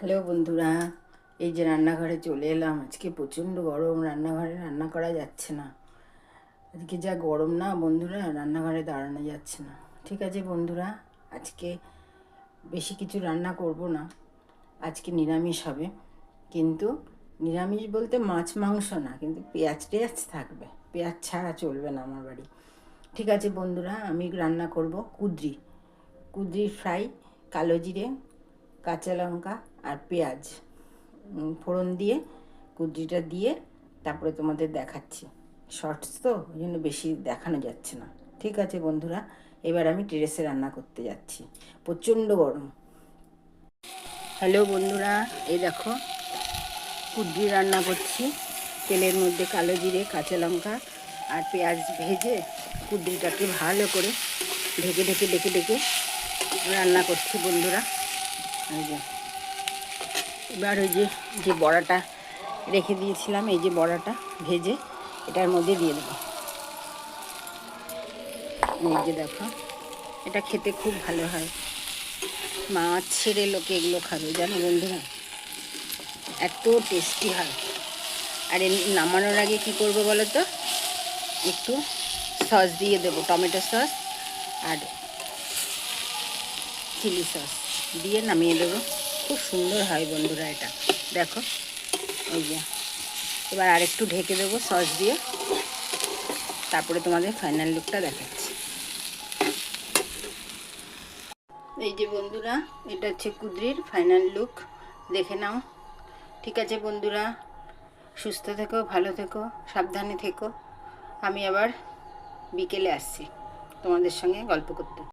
Hello বন্ধুরা, এই যে রান্নাঘরে চলে এলাম। আজকে প্রচণ্ড গরম, রান্নাঘরে রান্না করা যাচ্ছে না। আজকে যা গরম না বন্ধুরা, রান্নাঘরে দাঁড়ানো যাচ্ছে না। ঠিক আছে বন্ধুরা, আজকে বেশি কিছু রান্না করব না। আজকে নিরামিষ হবে। কিন্তু নিরামিষ বলতে মাছ, মাংস না, কিন্তু পেঁয়াজ, টেয়াজ থাকবে। পেঁয়াজ ছাড়া চলবে না আমার বাড়ি। ঠিক আছে বন্ধুরা, আমি রান্না করব কুদ্রি। কুদ্রির ফ্রাই, কালো জিরে কাঁচা লঙ্কা আর পেঁয়াজ ফোড়ন দিয়ে, কুদ্রিটা দিয়ে তারপরে তোমাদের দেখাচ্ছি। শর্টস তো, ওই জন্য বেশি দেখানো যাচ্ছে না। ঠিক আছে বন্ধুরা, এবার আমি টেরেসে রান্না করতে যাচ্ছি। প্রচণ্ড গরম। হ্যালো বন্ধুরা, এই দেখো, কুদ্রি রান্না করছি। তেলের মধ্যে কালো জিরে, কাঁচা লঙ্কা আর পেঁয়াজ ভেজে কুদ্রিটাকে ভালো করে ঢেকে ঢেকে ডেকে ডেকে রান্না করছি বন্ধুরা। এবার ওই যে যে বড়াটা রেখে দিয়েছিলাম, এই যে বড়াটা ভেজে এটার মধ্যে দিয়ে দেবো। এই যে দেখো, এটা খেতে খুব ভালো হয়। মাছ ছেড়ে লোকে এগুলো খাবে, জানো বন্ধুরা? এত টেস্টি হয়। আর নামানোর আগে কি করব বলো তো? একটু সস দিয়ে দেবো, টমেটো সস আর চিলি সস দিয়ে নামিয়ে দেবো। খুব সুন্দর হয় বন্ধুরা এটা। দেখো ওই যে। এবার আরেকটু ঢেকে দেবো সস দিয়ে। তারপরে তোমাদের ফাইনাল লুকটা দেখাচ্ছি। এই যে বন্ধুরা, এটা হচ্ছে কুদ্রির ফাইনাল লুক দেখে নাও। ঠিক আছে বন্ধুরা, সুস্থ থেকো, ভালো থেকো, সাবধানে থেকো। আমি আবার বিকেলে আসছি তোমাদের সঙ্গে গল্প করতে।